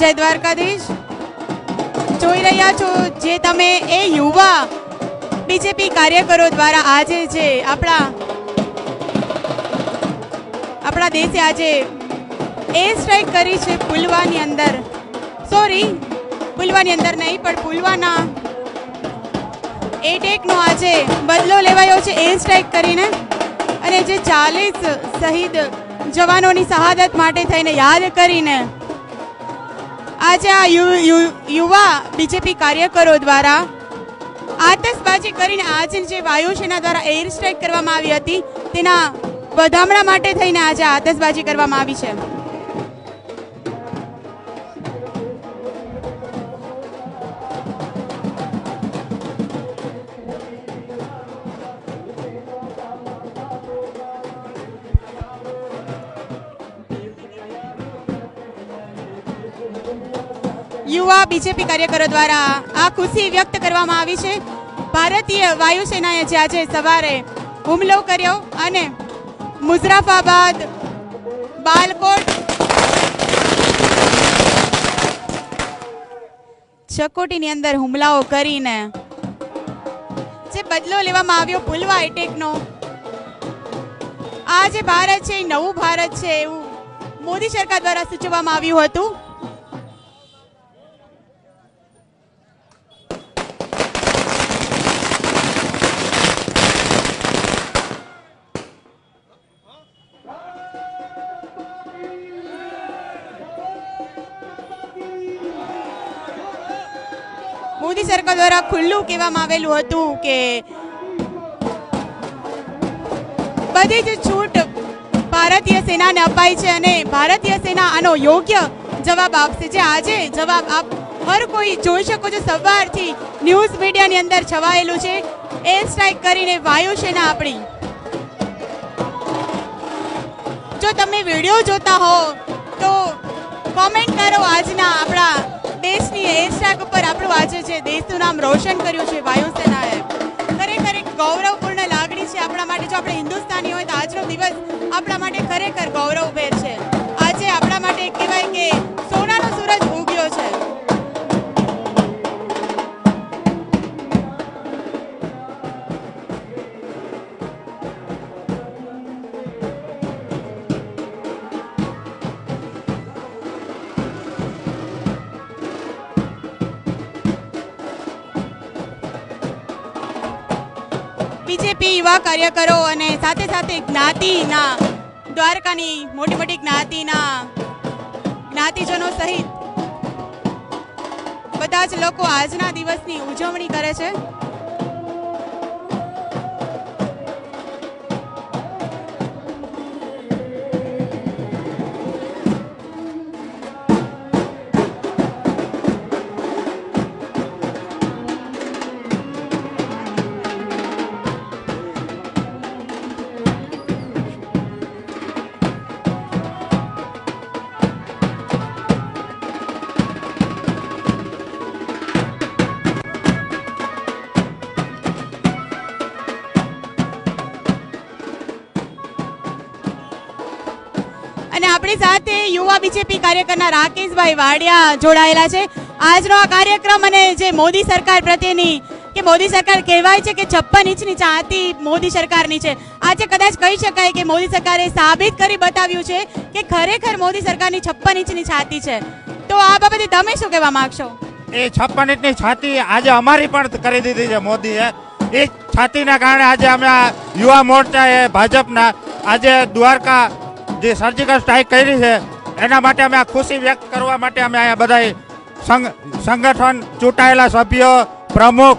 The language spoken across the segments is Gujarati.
જય દ્વારકાધીશ. જોઈ રહ્યા છો જે તમે એ યુવા બીજેપી કાર્યકરો દ્વારા આજે જે આપણા આપણા દેશે આજે એ સ્ટ્રાઇક કરી છે પુલવાની અંદર. સોરી પુલવાની અંદર નહીં, પણ પુલવાના એટેકનો આજે બદલો લેવાયો છે એર સ્ટ્રાઇક કરીને. અને જે ચાલીસ શહીદ જવાનોની શહાદત માટે થઈને યાદ કરીને આજે આ યુવા બીજેપી કાર્યકરો દ્વારા આતશબાજી કરીને આજે જે વાયુસેના દ્વારા એર સ્ટ્રાઇક કરવામાં આવી હતી, તેના વધામણા માટે થઈને આજે આતશબાજી કરવામાં આવી છે. યુવા બીજેપી કાર્યકરો દ્વારા આ ખુશી વ્યક્ત કરવામાં આવી છે. ભારતીય વાયુસેનાએ જે આજે સવારે હુમલો કર્યો અને મુઝરાફાબાદ, બાલકોટ, ચકોટીની અંદર હુમલાઓ કરીને જે બદલો લેવામાં આવ્યો પુલવા એટેકનો આ જે ભારત છે એ નવું ભારત છે એવું મોદી સરકાર દ્વારા સૂચવવામાં આવ્યું હતું. મોદી સરકાર દ્વારા ખુલ્લું કહેવામાં આવેલું હતું કે બધી જ છૂટ ભારતીય સેનાને અપાઈ છે અને ભારતીય સેના આનો યોગ્ય જવાબ આપશે. જે આજે જવાબ આપ હર કોઈ જોઈ શકો છો. સવારથી ન્યૂઝ મીડિયાની અંદર છવાયેલું છે. એર સ્ટ્રાઇક કરીને વાયુસેના આપણી. જો તમે વીડિયો જોતા હો તો કોમેન્ટ કરો આજના આપણા દેશની એર સ્ટ્રાઇક ઉપર આપણું આજે જે દેશનું નામ રોશન કર્યું છે, વાયુસેનાએ. ખરેખર એક ગૌરવપૂર્ણ લાગણી છે આપણા માટે. જો આપણે હિન્દુસ્તાની હોય તો આજનો દિવસ આપણા માટે ખરેખર ગૌરવભેર છે. આજે આપણા માટે કહેવાય કે યુવા કાર્યકરો અને સાથે સાથે જ્ઞાતિના, દ્વારકાની મોટી મોટી જ્ઞાતિના, જ્ઞાતિજનો સહિત બધા જ લોકો આજના દિવસની ઉજવણી કરે છે. સાથે યુવા બીજેપી કાર્યકરના રાકેશભાઈ વાડિયા જોડાયેલા છે. આજનો આ કાર્યક્રમ અને જે મોદી સરકાર પ્રત્યેની કે મોદી સરકાર કહેવાય છે કે છપ્પન ઇંચની ચાંતી મોદી સરકારની છે. આજે કદાચ કહી શકાય કે મોદી સરકારે સાબિત કરી બતાવ્યું છે કે ખરેખર મોદી સરકારની છપ્પન ઇંચની છાતી છે. તો આ બાબતે તમે શું કહેવા માંગશો? એ છપ્પન ઇંચની છાતી આજે અમારી પણ કરી દીધી છે મોદીએ. એ છાતીના કારણે આજે અમે યુવા મોરચા એ ભાજપના આજે દ્વારકા જે સર્જિકલ સ્ટ્રાઇક કરી છે, એના માટે અમે આ ખુશી વ્યક્ત કરવા માટે અમે અહીંયા બધા સંગ- સંગઠન ચૂંટાયેલા સભ્યો, પ્રમુખ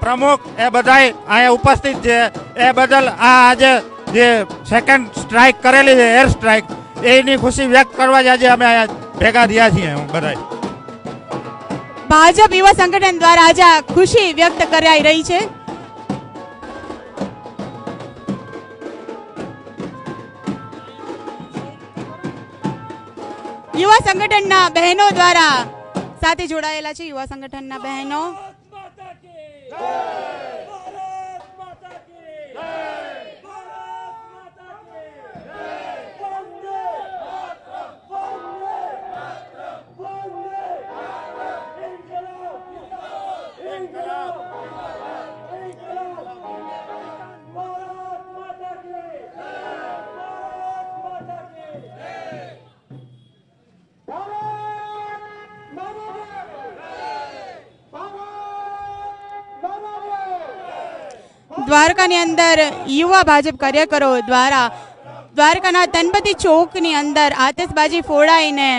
પ્રમુખ એ બધાય અહીંયા ઉપસ્થિત છે. એ બદલ આ આજે જે સેકન્ડ સ્ટ્રાઇક કરેલી છે એર સ્ટ્રાઇક એની ખુશી વ્યક્ત કરવા જ આજે અમે અહીંયા ભેગા થયા છીએ બધાય. ભાજપ યુવા સંગઠન દ્વારા આજે ખુશી વ્યક્ત કરાઈ રહી છે. યુવા સંગઠનના બહેનો દ્વારા સાથે જોડાયેલા છે યુવા સંગઠનના બહેનો. દ્વારકાની અંદર યુવા ભાજપ કાર્યકરો દ્વારા દ્વારકાના તનપતિ ચોકની અંદર આતશબાજી ફોડાઈને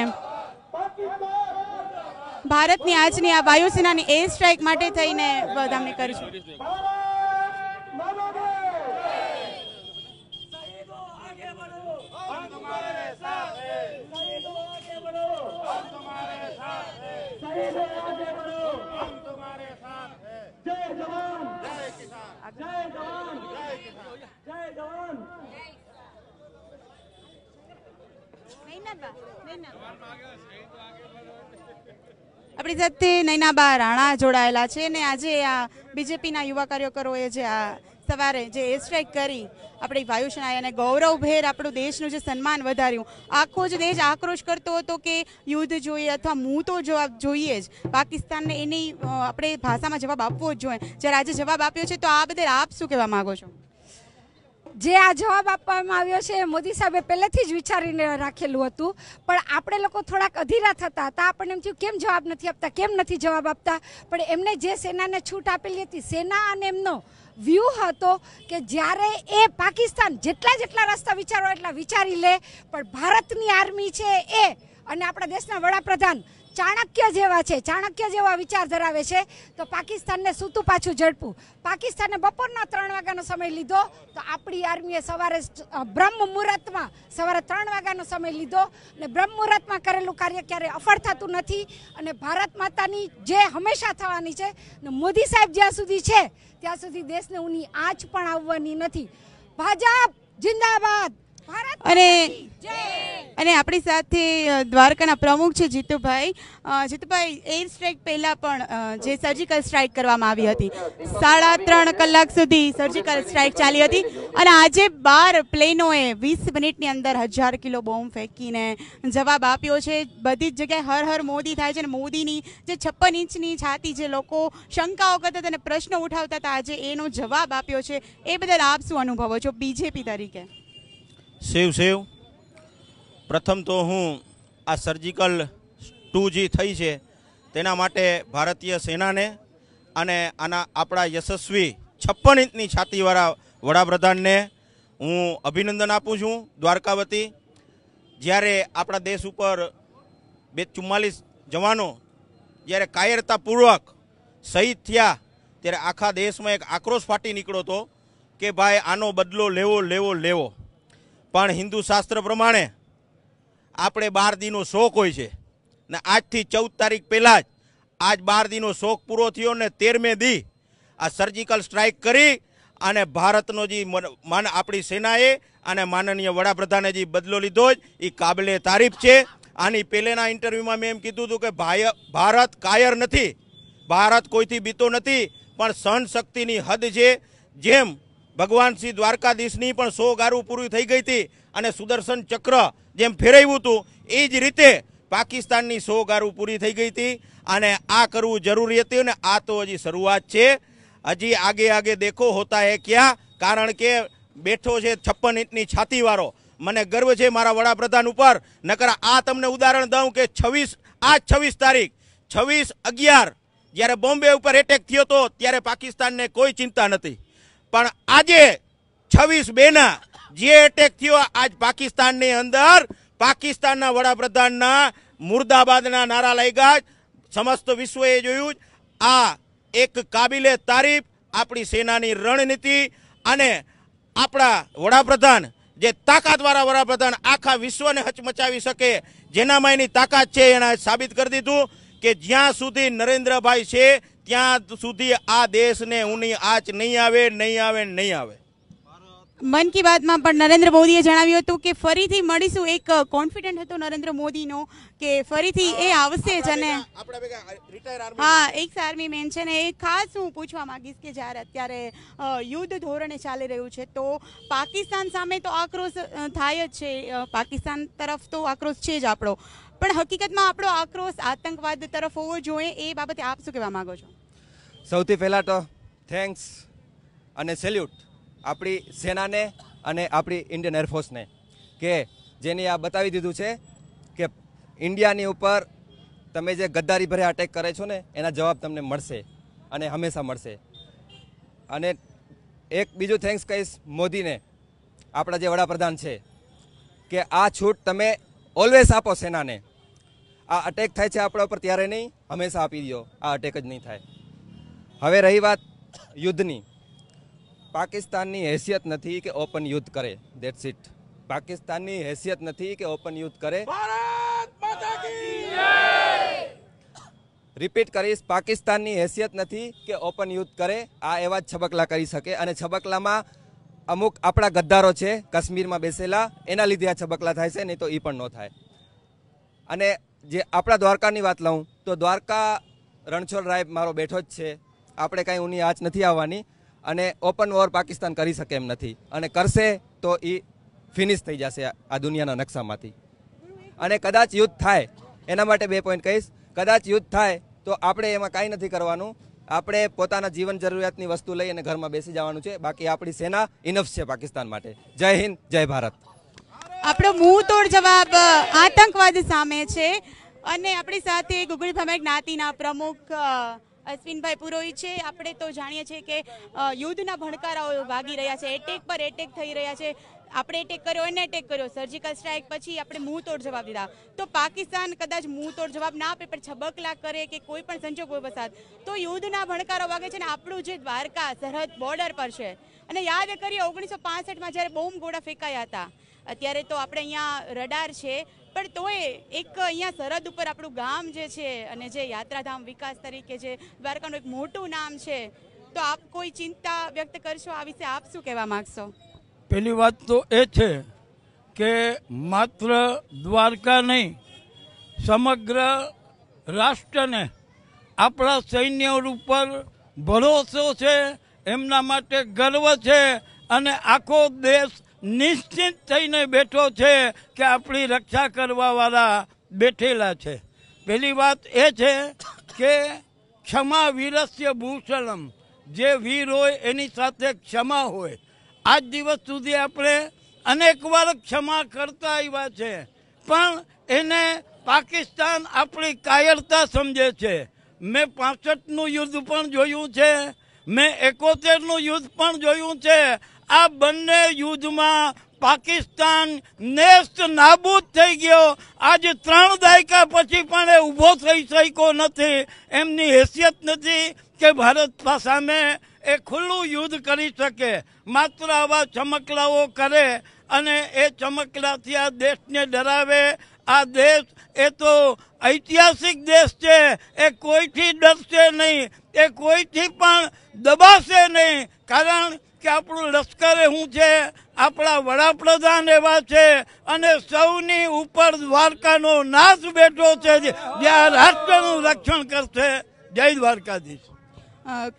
ભારતની આજની આ વાયુસેનાની એર સ્ટ્રાઇક માટે થઈને વધામણી કરીશું આપણી સાથે નૈનાબા રાણા જોડાયેલા છે ને આજે આ બીજેપીના યુવા કાર્યકરોએ જે આ સવારે જે એર સ્ટ્રાઇક કરી, આપણી વાયુસેનાએ અને ગૌરવભેર આપણું દેશનું જે સન્માન વધાર્યું. આખો જ દેશ આક્રોશ કરતો હતો કે યુદ્ધ જોઈએ અથવા મું તો જવાબ જોઈએ જ. પાકિસ્તાનને એની આપણે ભાષામાં જવાબ આપવો જ જોઈએ. જ્યારે આજે જવાબ આપ્યો છે, તો આ બદલ આપ શું કહેવા માંગો છો? જે આ જવાબ આપવામાં આવ્યો છે મોદી સાહેબે પહેલેથી જ વિચારીને રાખેલું હતું. પણ આપણે લોકો થોડાક અધીરા થતા હતા. આપણને એમ થયું, કેમ જવાબ નથી આપતા, કેમ નથી જવાબ આપતા? પણ એમને જે સેનાને છૂટ આપેલી હતી, સેના અને એમનો વ્યૂહ હતો કે જ્યારે એ પાકિસ્તાન જેટલા જેટલા રસ્તા વિચારો એટલા વિચારી લે, પણ ભારતની આર્મી છે એ. અને આપણા દેશના વડાપ્રધાન ચાણક્ય જેવા છે ચાણક્ય જેવા વિચાર ધરાવે છે તો પાકિસ્તાનને સૂતું પાછું ઝડપું. પાકિસ્તાને બપોરના ત્રણ વાગ્યાનો સમય લીધો તો આપણી આર્મીએ સવારે બ્રહ્મ મુહૂર્તમાં સવારે ત્રણ વાગ્યાનો સમય લીધો અને બ્રહ્મ મુહૂર્તમાં કરેલું કાર્ય ક્યારેય અફળ થતું નથી અને ભારત માતાની જે હંમેશા થવાની છે ને મોદી સાહેબ જ્યાં સુધી છે ત્યાં સુધી દેશને ઉની આંચ પણ આવવાની નથી. ભાજપ જિંદાબાદ. ભારત અને- જય. અને આપણી સાથે દ્વારકાના પ્રમુખ છે જીતુભાઈ. જીતુભાઈ એર સ્ટ્રાઇક પહેલાં પણ જે સર્જિકલ સ્ટ્રાઇક કરવામાં આવી હતી. સાડા ત્રણ કલાક સુધી સર્જિકલ સ્ટ્રાઇક ચાલી હતી અને આજે બાર પ્લેનોએ વીસ મિનિટની અંદર હજાર કિલો બોમ્બ ફેંકીને જવાબ આપ્યો છે. બધી જ જગ્યાએ હર હર મોદી થાય છે અને મોદીની જે છપ્પન ઇંચની છાતી જે લોકો શંકાઓ કરતા હતા અને પ્રશ્નો ઉઠાવતા હતા, આજે એનો જવાબ આપ્યો છે. એ બદલ આપ શું અનુભવો છો? બીજેપી તરીકે. શિવ શિવ પ્રથમ તો હું આ સર્જિકલ ટુ જી થઈ છે. તેના માટે ભારતીય સેનાને અને આના આપણા યશસ્વી છપ્પન ઇંચની છાતીવાળા વડાપ્રધાનને હું અભિનંદન આપું છું. દ્વારકાવતી, જ્યારે આપણા દેશ ઉપર બે ચુમ્માલીસ જવાનો જ્યારે કાયરતાપૂર્વક શહીદ થયા, ત્યારે આખા દેશમાં એક આક્રોશ ફાટી નીકળ્યો હતો કે ભાઈ આનો બદલો લેવો લેવો લેવો. પણ હિન્દુ શાસ્ત્ર પ્રમાણે આપણે બાર દીનો શોખ હોય છે. ને આજથી ચૌદ તારીખ પહેલાં જ આજ બાર દીનો શોખ પૂરો થયો ને તેરમે દી આ સર્જિકલ સ્ટ્રાઇક કરી અને ભારતનો જે મન- આપણી સેનાએ અને માનનીય વડાપ્રધાને જે બદલો લીધો જ એ કાબલે તારીફ છે. આની પહેલેના ઇન્ટરવ્યૂમાં મેં એમ કીધું હતું કે ભાઈ ભારત કાયર નથી. ભારત કોઈથી બીતો નથી, પણ સહન શક્તિની હદ છે. જેમ ભગવાન શ્રી દ્વારકાધીશની પણ સો ગારું પૂરી થઈ ગઈ હતી અને સુદર્શન ચક્ર જેમ ફેરવ્યું હતું, એ જ રીતે પાકિસ્તાનની સો ગારું પૂરી થઈ ગઈ હતી અને આ કરવું જરૂરી હતું અને આ તો હજી શરૂઆત છે. હજી આગે આગે દેખો હોતા હે ક્યાં? કારણ કે બેઠો છે છપ્પન ઇંચની છાતીવાળો. મને ગર્વ છે મારા વડાપ્રધાન ઉપર. નકર આ તમને ઉદાહરણ દઉં કે છવ્વીસ, આ છવ્વીસ તારીખ, છવ્વીસ અગિયાર, જ્યારે બોમ્બે ઉપર એટેક થયો હતો ત્યારે પાકિસ્તાનને કોઈ ચિંતા નથી. પણ આજે છવ્વીસ બેના જે એટેક થયો આજ પાકિસ્તાનની અંદર, પાકિસ્તાનના વડાપ્રધાનના મુર્દાબાદના નારા લાગ્યા સમસ્ત વિશ્વએ જોયું. આ એક કાબિલે તારીફ, આપણી સેનાની રણનીતિ અને આપણા વડાપ્રધાન, જે તાકાતવાળા વડાપ્રધાન આખા વિશ્વને હચમચાવી શકે જેનામાં એની તાકાત છે એના સાબિત કરી દીધું કે જ્યાં સુધી નરેન્દ્રભાઈ છે, ત્યાં સુધી આ દેશને ઊની આંચ નહીં આવે નહીં આવે નહીં આવે મન કી બાતમાં પણ નરેન્દ્ર મોદીએ જણાવ્યું હતું કે ફરીથી મળીશું. એક કોન્ફિડન્ટ હતો નરેન્દ્ર મોદીનો કે ફરીથી એ આવશે જ અને હા એક આર્મી મેન છે ને એ ખાસ હું પૂછવા માંગીશ કે જ્યારે અત્યારે યુદ્ધ ધોરણે ચાલી રહ્યું છે તો પાકિસ્તાન સામે તો આક્રોશ થાય જ છે. પાકિસ્તાન તરફ તો આક્રોશ છે જ આપણો. પણ હકીકતમાં આપણો આક્રોશ આતંકવાદ તરફ હોવો જોઈએ એ બાબતે આપ શું કહેવા માંગો છો? સૌથી પહેલાં તો થેન્ક્સ અને સેલ્યુટ આપણી સેનાને અને આપણી ઇન્ડિયન એરફોર્સને કે જેની આ બતાવી દીધું છે કે ઇન્ડિયાની ઉપર તમે જે ગદ્દારી ભરે અટેક કરે છો ને, એના જવાબ તમને મળશે અને હંમેશા મળશે. અને એક બીજું થેન્ક્સ કહીશ મોદીને, આપણા જે વડાપ્રધાન છે, કે આ છૂટ તમે ઓલવેઝ આપો સેનાને. આ અટેક થાય છે આપણા ઉપર ત્યારે નહીં, હંમેશા આપી દો આ અટેક જ નહીં થાય. હવે રહી વાત યુદ્ધની. પાકિસ્તાનની હેસિયત નથી કે ઓપન યુદ્ધ કરે. દેટ્સ ઇટ પાકિસ્તાનની હેસિયત નથી કે ઓપન યુદ્ધ કરે. રિપીટ કરીશ પાકિસ્તાનની હેસિયત નથી કે ઓપન યુદ્ધ કરે. આ એવા જ છબકલા કરી શકે અને છબકલામાં અમુક આપણા ગદ્દારો છે કાશ્મીરમાં બેસેલા એના લીધે આ છબકલા થાય છે નહીં તો એ પણ ન થાય. અને જે આપણા દ્વારકાની વાત લઉં તો દ્વારકા રણછોડ રાય મારો બેઠો જ છે. આપણે કાંઈ ઊની આંચ નથી આવવાની. અને ઓપન વોર પાકિસ્તાન કરી શકે એમ નથી. અને કરશે તો એ ફિનિશ થઈ જશે આ દુનિયાના નકશામાંથી. અને કદાચ યુદ્ધ થાય, એના માટે બે પોઈન્ટ કહીશ. કદાચ યુદ્ધ થાય તો આપણે એમાં કાંઈ નથી કરવાનું. આપણે પોતાના જીવન જરૂરિયાતની વસ્તુ લઈ અને ઘરમાં બેસી જવાનું છે. બાકી આપણી સેના ઇનફ છે પાકિસ્તાન માટે. જય હિન્દ, જય ભારત. આપણો મુંહ તોડ જવાબ આતંકવાદ સામે છે. અને આપણી સાથે ગુગળી ભમેર જ્ઞાતિના પ્રમુખ અશ્વિનભાઈ પુરોહિત છે. આપણે તો જાણીએ છીએ કે યુદ્ધના ભણકારાઓ વાગી રહ્યા છે. એટેક પર એટેક થઈ રહ્યા છે. આપણે એટેક કર્યો, એને એટેક કર્યો. સર્જિકલ સ્ટ્રાઇક પછી આપણે મુંહ તોડ જવાબ દીધા. તો પાકિસ્તાન કદાચ મુંહ તોડ જવાબ ના આપે, પણ છબકલા કરે કે કોઈ પણ સંજોગો વસાત તો યુદ્ધના ભણકારો વાગે છે ને આપણું જે દ્વારકા સરહદ બોર્ડર પર છે. અને યાદ કરીએ, ઓગણીસો પાસઠમાં જ્યારે બોમ્બ ગોળા ફેંકાયા હતા, અત્યારે તો આપણે અહીંયા રડાર છે. પણ તોય એક અહીંયા સરહદ ઉપર આપણું ગામ જે છે અને જે યાત્રાધામ વિકાસ તરીકે જે દ્વારકાનું એક મોટું નામ છે, તો આપ કોઈ ચિંતા વ્યક્ત કરશો? આ વિશે આપ શું કહેવા માગશો? પહેલી વાત તો એ છે કે માત્ર દ્વારકા નહીં, સમગ્ર રાષ્ટ્રને આપણા સૈન્ય ઉપર ભરોસો છે, એમના માટે ગર્વ છે અને આખો દેશ નિશ્ચિત થઈને બેઠો છે કે આપણી રક્ષા કરવાવાળા બેઠેલા છે. પહેલી વાત એ છે કે ક્ષમા વીરસ્ય ભૂષણમ. જે વીર હોય એની સાથે ક્ષમા હોય. આજ દિવસ સુધી આપણે અનેક વાર ક્ષમા કરતા આવ્યા છે. પણ એને પાકિસ્તાન આપણી કાયરતા સમજે છે. મેં પાસઠનું યુદ્ધ પણ જોયું છે. મેં એકોતેરનું યુદ્ધ પણ જોયું છે. આ બંને યુદ્ધમાં પાકિસ્તાન નેસ્ત નાબૂદ થઈ ગયો. આજે ત્રણ દાયકા પછી પણ એ ઊભો થઈ શક્યો નથી. એમની હેસિયત નથી કે ભારત સામે એ ખુલ્લું યુદ્ધ કરી શકે. માત્ર આવા ચમકલાઓ કરે અને એ ચમકલાથી આ દેશને ડરાવે. આ દેશ એ તો ઐતિહાસિક દેશ છે. એ કોઈથી ડરશે નહીં. એ કોઈથી પણ દબાશે નહીં. કારણ કે આપણું લશ્કર શું છે? આપણા વડાપ્રધાન એવા છે અને સૌની ઉપર દ્વારકાનો નાશ બેઠો છે જે આ રાષ્ટ્રનું રક્ષણ કરશે. જય દ્વારકાધીશ.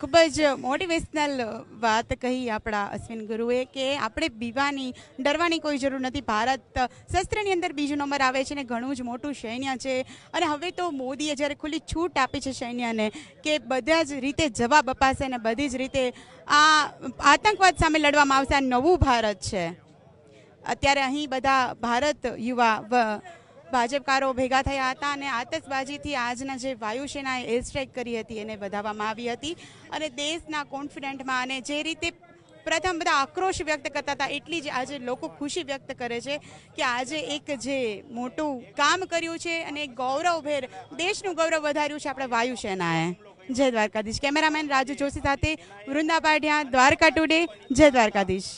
ખૂબ જ મોટિવેશનલ વાત કહી આપણા અશ્વિન ગુરુએ કે આપણે બીવાની, ડરવાની કોઈ જરૂર નથી. ભારત શસ્ત્રની અંદર બીજો નંબર આવે છે ને ઘણું જ મોટું સૈન્ય છે. અને હવે તો મોદીએ જ્યારે ખુલ્લી છૂટ આપી છે સૈન્યને કે બધા જ રીતે જવાબ અપાશે અને બધી જ રીતે આ આતંકવાદ સામે લડવામાં આવશે. આ નવું ભારત છે. અત્યારે અહીં બધા ભારત યુવા ભાજપકારો ભેગા થયા હતા અને આતશબાજીથી આજના જે વાયુસેનાએ એર સ્ટ્રાઇક કરી હતી એને વધાવવામાં આવી હતી અને દેશના કોન્ફિડન્ટમાં અને જે રીતે પ્રથમ બધા આક્રોશ વ્યક્ત કરતા હતા, એટલી જ આજે લોકો ખુશી વ્યક્ત કરે છે કે આજે એક જે મોટું કામ કર્યું છે અને ગૌરવભેર, દેશનું ગૌરવ વધાર્યું છે આપણે વાયુસેનાએ. જય દ્વારકાધીશ. કેમેરામેન રાજુ જોશી સાથે વૃંદા પાઢિયા દ્વારકા ટુડે, જય દ્વારકાધીશ.